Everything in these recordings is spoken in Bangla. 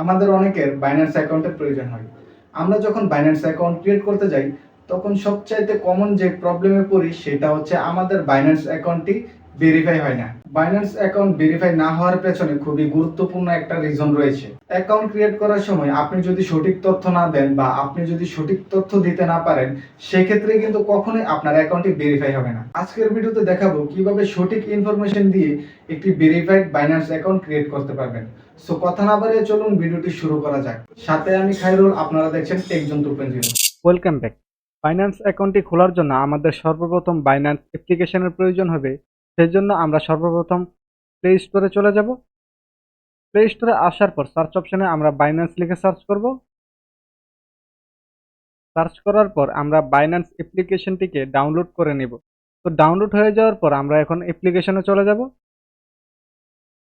আমাদের অনেকের বাইন্যান্স অ্যাকাউন্টের প্রয়োজন হয়। আমরা যখন বাইন্যান্স অ্যাকাউন্ট ক্রিয়েট করতে যাই, তখন সবচাইতে কমন যে প্রবলেমে পড়ি সেটা হচ্ছে আমাদের বাইন্যান্স অ্যাকাউন্টটি ভেরিফাই হয় না। বাইন্যান্স অ্যাকাউন্ট ভেরিফাই না হওয়ার পেছনে খুবই গুরুত্বপূর্ণ একটা রিজন রয়েছে। অ্যাকাউন্ট ক্রিয়েট করার সময় আপনি যদি সঠিক তথ্য না দেন বা আপনি যদি সঠিক তথ্য দিতে না পারেন, সেক্ষেত্রে কিন্তু কখনোই আপনার অ্যাকাউন্টটি ভেরিফাই হবে না। আজকের ভিডিওতে দেখাবো কীভাবে সঠিক ইনফরমেশন দিয়ে একটি ভেরিফাইড বাইন্যান্স অ্যাকাউন্ট ক্রিয়েট করতে পারবেন। সো কথা না বাড়িয়ে চলুন, ভিডিওটি শুরু করা যাক। সাথে আমি খাইরুল, আপনারা দেখছেন টেকজন টু ওয়েলকাম ব্যাক বাইন্যান্স অ্যাকাউন্টটি খোলার জন্য আমাদের সর্বপ্রথম বাইন্যান্স অ্যাপ্লিকেশনের প্রয়োজন হবে। সেই জন্য আমরা সর্বপ্রথম প্লে স্টোরে চলে যাব। প্লে স্টোরে আসার পর সার্চ অপশনে আমরা বাইন্যান্স লিখে সার্চ করব। সার্চ করার পর আমরা বাইন্যান্স অ্যাপ্লিকেশনটিকে ডাউনলোড করে নেব। তো ডাউনলোড হয়ে যাওয়ার পর আমরা এখন অ্যাপ্লিকেশনে চলে যাব।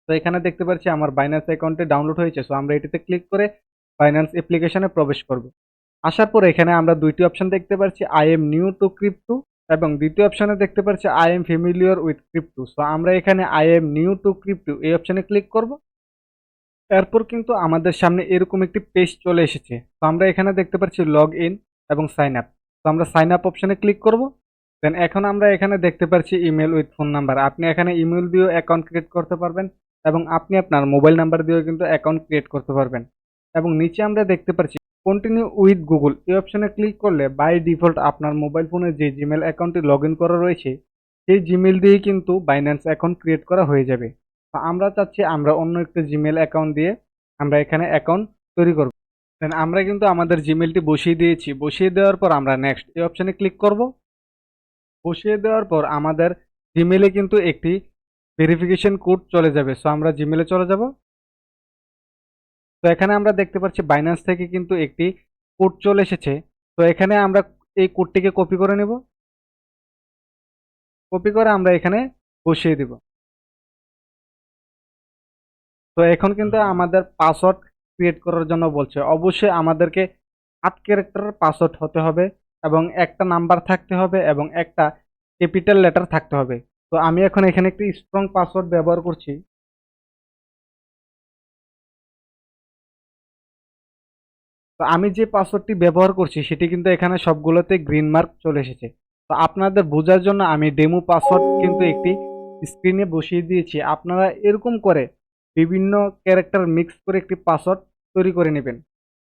তো এখানে দেখতে পাচ্ছি আমার বাইন্যান্স অ্যাকাউন্টে ডাউনলোড হয়েছে সো আমরা এটিতে ক্লিক করে বাইন্যান্স অ্যাপ্লিকেশনে প্রবেশ করব। আসার পর এখানে আমরা দুইটি অপশন দেখতে পাচ্ছি I am new to crypto এবং দ্বিতীয় অপশনে দেখতে পাচ্ছি I am familiar with crypto so আমরা এখানে I am new to crypto এই অপশনে ক্লিক করব। এরপর কিন্তু আমাদের সামনে এরকম একটি পেজ চলে এসেছে তো আমরা এখানে দেখতে পাচ্ছি লগ ইন এবং সাইন আপ তো আমরা সাইন আপ অপশনে ক্লিক করব। দেন এখন আমরা এখানে দেখতে পাচ্ছি ইমেল উইথ ফোন নাম্বার আপনি এখানে ইমেল দিয়েও অ্যাকাউন্ট ক্রিয়েট করতে পারবেন। এবং আপনি আপনার মোবাইল নাম্বার দিয়েও কিন্তু অ্যাকাউন্ট ক্রিয়েট করতে পারবেন। এবং নিচে আমরা দেখতে পাচ্ছি কন্টিনিউ উইথ গুগল এই অপশানে ক্লিক করলে বাই ডিফল্ট আপনার মোবাইল ফোনে যে জিমেল অ্যাকাউন্টটি লগ করা রয়েছে, সেই জিমেল দিয়েই কিন্তু বাইন্যান্স অ্যাকাউন্ট ক্রিয়েট করা হয়ে যাবে। তো আমরা চাচ্ছি আমরা অন্য একটা জিমেল অ্যাকাউন্ট দিয়ে আমরা এখানে অ্যাকাউন্ট তৈরি করব। দেন আমরা কিন্তু আমাদের জিমেলটি বসিয়ে দিয়েছি। বসিয়ে দেওয়ার পর আমরা নেক্সট এই অপশানে ক্লিক করব। বসিয়ে দেওয়ার পর আমাদের জিমেলে কিন্তু একটি ভেরিফিকেশন কোড চলে যাবে। সো আমরা জিমেলে চলে যাব। তো এখানে আমরা দেখতে পাচ্ছি বাইন্যান্স থেকে কিন্তু একটি কোড চলে এসেছে। তো এখানে আমরা এই কোডটিকে কপি করে নেব। কপি করে আমরা এখানে বসিয়ে দিব। তো এখন কিন্তু আমাদের পাসওয়ার্ড ক্রিয়েট করার জন্য বলছে। অবশ্যই আমাদেরকে আট ক্যারেক্টারের পাসওয়ার্ড হতে হবে এবং একটা নাম্বার থাকতে হবে এবং একটা ক্যাপিটাল লেটার থাকতে হবে। তো আমি এখন এখানে একটি স্ট্রং পাসওয়ার্ড ব্যবহার করছি। তো আমি যে পাসওয়ার্ডটি ব্যবহার করছি, সেটি কিন্তু এখানে সবগুলোতে গ্রিন মার্ক চলে এসেছে। তো আপনাদের বোঝার জন্য আমি ডেমো পাসওয়ার্ড কিন্তু একটি স্ক্রিনে বসিয়ে দিয়েছি। আপনারা এরকম করে বিভিন্ন ক্যারেক্টার মিক্স করে একটি পাসওয়ার্ড তৈরি করে নেবেন।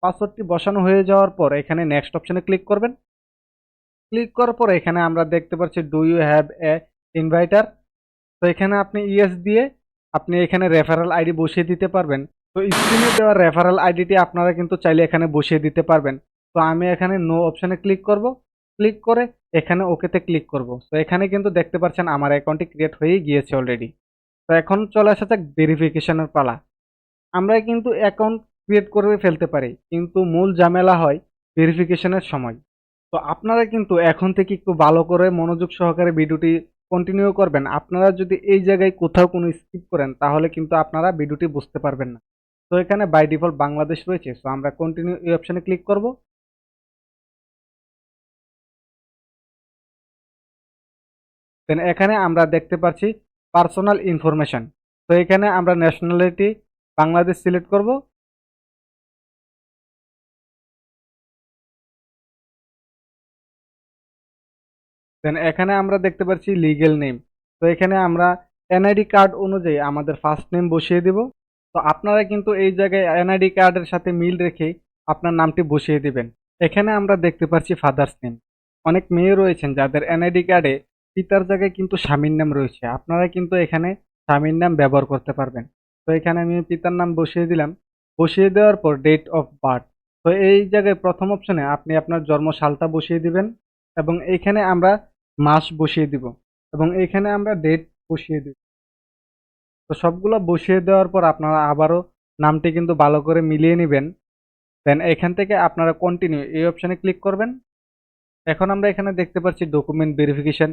পাসওয়ার্ডটি বসানো হয়ে যাওয়ার পর এখানে নেক্সট অপশানে ক্লিক করবেন। ক্লিক করার পর এখানে আমরা দেখতে পাচ্ছি do you have a inviter তো এখানে আপনি ইয়েস দিয়ে আপনি এখানে রেফারেল আইডি বসিয়ে দিতে পারবেন। তো স্ক্রিনে দেওয়া রেফারেল আইডিটি আপনারা কিন্তু চাইলে এখানে বসিয়ে দিতে পারবেন। তো আমি এখানে নো অপশানে ক্লিক করব। ক্লিক করে এখানে ওকেতে ক্লিক করব। তো এখানে কিন্তু দেখতে পাচ্ছেন আমার অ্যাকাউন্টটি ক্রিয়েট হয়েই গিয়েছে অলরেডি তো এখন চলে আসা যাক ভেরিফিকেশনের পালা। আমরা কিন্তু অ্যাকাউন্ট ক্রিয়েট করে ফেলতে পারি, কিন্তু মূল ঝামেলা হয় ভেরিফিকেশনের সময়। তো আপনারা কিন্তু এখন থেকে একটু ভালো করে মনোযোগ সহকারে ভিডিওটি কন্টিনিউ করবেন। আপনারা যদি এই জায়গায় কোথাও কোনো স্কিপ করেন, তাহলে কিন্তু আপনারা ভিডিওটি বুঝতে পারবেন না। তো এখানে বাই ডিফল্ট বাংলাদেশ রয়েছে সো আমরা কন্টিনিউ এই অপশনে ক্লিক করব। দেন এখানে আমরা দেখতে পাচ্ছি পার্সোনাল ইনফরমেশন তো এখানে আমরা ন্যাশনালিটি বাংলাদেশ সিলেক্ট করব। দেন এখানে আমরা দেখতে পাচ্ছি লিগেল নেম তো এখানে আমরা এনআইডি কার্ড অনুযায়ী আমাদের ফার্স্ট নেম বসিয়ে দিব। তো আপনারা কিন্তু এই জায়গায় এনআইডি কার্ডের সাথে মিল রেখে আপনার নামটি বসিয়ে দিবেন। এখানে আমরা দেখতে পাচ্ছি ফাদার্স নেম অনেক মেয়ে রয়েছেন যাদের এনআইডি কার্ডে পিতার জায়গায় কিন্তু স্বামীর নাম রয়েছে। আপনারা কিন্তু এখানে স্বামীর নাম ব্যবহার করতে পারবেন। তো এখানে আমি পিতার নাম বসিয়ে দিলাম। বসিয়ে দেওয়ার পর ডেট অফ বার্থ তো এই জায়গায় প্রথম অপশনে আপনি আপনার জন্ম সালটা বসিয়ে দিবেন। এবং এইখানে আমরা মাস বসিয়ে দিব এবং এইখানে আমরা ডেট বসিয়ে দিব। তো সবগুলো বসিয়ে দেওয়ার পর আপনারা আবারও নামটি কিন্তু ভালো করে মিলিয়ে নেবেন। দেন এখান থেকে আপনারা কন্টিনিউ এই অপশানে ক্লিক করবেন। এখন আমরা এখানে দেখতে পাচ্ছি document verification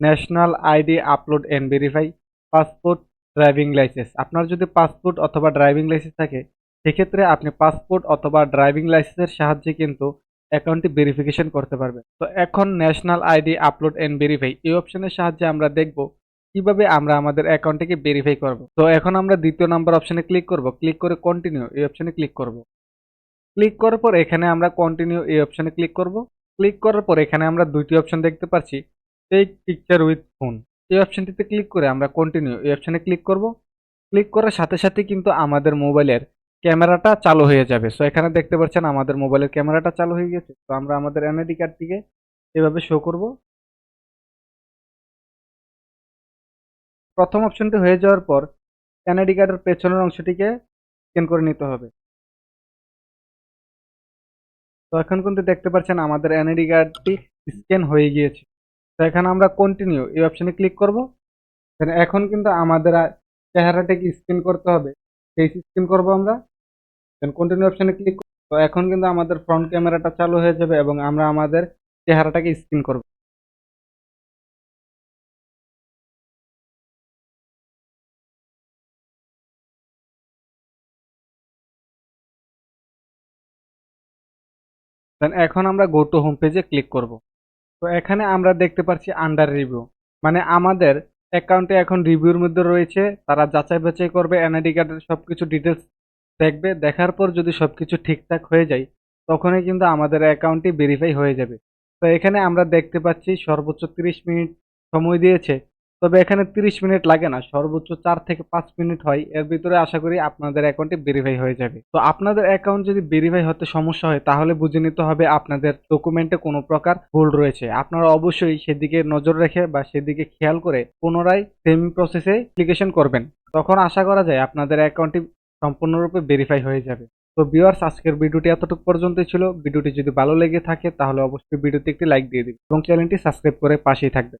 national ID upload and verify passport driving licence আপনার যদি পাসপোর্ট অথবা ড্রাইভিং লাইসেন্স থাকে, সেক্ষেত্রে আপনি পাসপোর্ট অথবা ড্রাইভিং লাইসেন্সের সাহায্যে কিন্তু অ্যাকাউন্টটি ভেরিফিকেশন করতে পারবে। তো এখন national ID upload and verify এই অপশনের সাহায্যে আমরা দেখব কীভাবে আমরা আমাদের অ্যাকাউন্টটিকে ভেরিফাই করব। তো এখন আমরা দ্বিতীয় নাম্বার অপশনে ক্লিক করব ক্লিক করে কন্টিনিউ এই অপশনে ক্লিক করব। ক্লিক করার পর এখানে আমরা কন্টিনিউ এই অপশনে ক্লিক করব। ক্লিক করার পর এখানে আমরা দুইটি অপশন দেখতে পাচ্ছি টেক পিকচার উইথ ফোন এই অপশনটিতে ক্লিক করে আমরা কন্টিনিউ এই অপশনে ক্লিক করব। ক্লিক করার সাথে সাথে কিন্তু আমাদের মোবাইলের ক্যামেরাটা চালু হয়ে যাবে। সো এখানে দেখতে পাচ্ছেন আমাদের মোবাইলের ক্যামেরাটা চালু হয়ে গেছে। তো আমরা আমাদের এনআইডি কার্ডটিকে এভাবে শো করব। প্রথম অপশনটি হয়ে যাওয়ার পর এনআইডি কার্ডের পেছনের অংশটিকে স্ক্যান করে নিতে হবে। তো এখন কিন্তু দেখতে পাচ্ছেন আমাদের এনআইডি কার্ডটি স্ক্যান হয়ে গিয়েছে। তো এখানে আমরা কন্টিনিউ এই অপশনে ক্লিক করব। এখন কিন্তু আমাদের চেহারাটাকে স্ক্যান করতে হবে। ফেস স্ক্যান করব আমরা। দেন কন্টিনিউ অপশানে ক্লিক তো এখন কিন্তু আমাদের ফ্রন্ট ক্যামেরাটা চালু হয়ে যাবে এবং আমরা আমাদের চেহারাটাকে স্ক্যান করব। দেন এখন আমরা গো টু হোম পেজে ক্লিক করব। তো এখানে আমরা দেখতে পাচ্ছি আন্ডার রিভিউ মানে আমাদের অ্যাকাউন্টে এখন রিভিউর মধ্যে রয়েছে। তারা যাচাই বাছাই করবে এনআইডি কার্ডের সব কিছু ডিটেলস দেখবে। দেখার পর যদি সব কিছু ঠিকঠাক হয়ে যায়, তখনই কিন্তু আমাদের অ্যাকাউন্টটি ভেরিফাই হয়ে যাবে। তো এখানে আমরা দেখতে পাচ্ছি সর্বোচ্চ তিরিশ মিনিট সময় দিয়েছে। তবে এখানে তিরিশ মিনিট লাগে না, সর্বোচ্চ চার থেকে পাঁচ মিনিট হয়। এর ভিতরে আশা করি আপনাদের অ্যাকাউন্টটি ভেরিফাই হয়ে যাবে। তো আপনাদের অ্যাকাউন্ট যদি ভেরিফাই হতে সমস্যা হয়, তাহলে বুঝে নিতে হবে আপনাদের ডকুমেন্টে কোনো প্রকার ভুল রয়েছে। আপনারা অবশ্যই সেদিকে নজর রেখে বা সেদিকে খেয়াল করে পুনরায় সেম প্রসেসে অ্যাপ্লিকেশন করবেন। তখন আশা করা যায় আপনাদের অ্যাকাউন্টটি সম্পূর্ণরূপে ভেরিফাই হয়ে যাবে। তো ভিউয়ার্স আজকের ভিডিওটি এতটুকু পর্যন্তই ছিল। ভিডিওটি যদি ভালো লেগে থাকে, তাহলে অবশ্যই ভিডিওতে একটি লাইক দিয়ে দিন এবং চ্যানেলটি সাবস্ক্রাইব করে পাশেই থাকবে